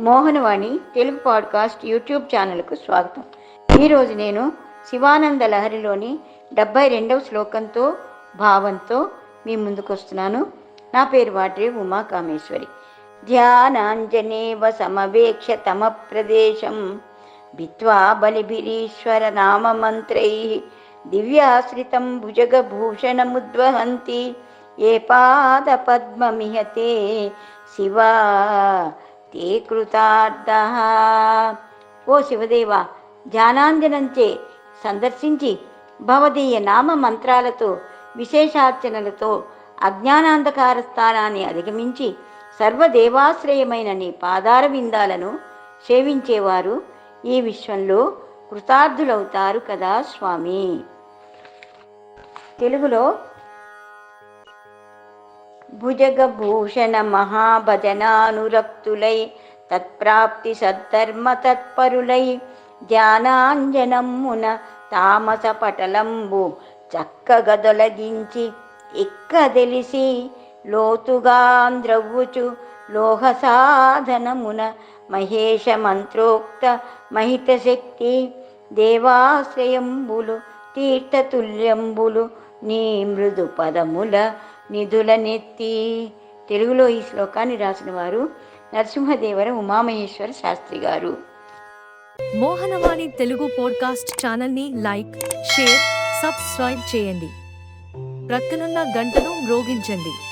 Mohanavani Telugu podcast YouTube ఛానల్కు స్వాగతం. ఈరోజు నేను శివానంద లహరిలోని డెబ్భై రెండవ శ్లోకంతో భావంతో మీ ముందుకు వస్తున్నాను నా పేరు వాడ్రే ఉమా కామేశ్వరి. ధ్యానాంజనేవ సమవేక్ష తమ ప్రదేశం భిత్వా బలిభిరీశ్వర నామమంత్రై దివ్యాశ్రితం భుజగభూషణముద్వహంతి ఏ పాద పద్మమిహతే శివా తే కృతార్థ ఓ శివదేవ ధ్యానాంజనంచే సందర్శించి భవదీయ నామ మంత్రాలతో విశేషార్చనలతో అజ్ఞానాంధకార స్థానాన్ని అధిగమించి సర్వదేవాశ్రయమైన నీ పాదార విందాలను సేవించేవారు ఈ విశ్వంలో కృతార్థులవుతారు కదా స్వామి. తెలుగులో భుజగభూషణ మహాభజనానురక్తులై తత్ప్రాప్తి సద్ధర్మ తత్పరులై ధ్యానాంజనమ్మున తామస పటలంబు చక్కగదొలగించి లోతుగా ద్రవ్వుచు లోహ సాధనమున మహేష మంత్రోక్త మహిత శక్తి దేవాశ్రయంబులు తీర్థతుల్యంబులు నీ మృదు పదముల నిధుల నెత్తి తెలుగులో ఈ శ్లోకాన్ని రాసిన వారు నరసింహదేవర ఉమామహేశ్వర శాస్త్రి గారు. మోహనవాణి తెలుగు పోడ్కాస్ట్ ఛానల్ని లైక్ షేర్ సబ్స్క్రైబ్ చేయండి. ప్రక్కనున్న గంటను మ్రోగించండి.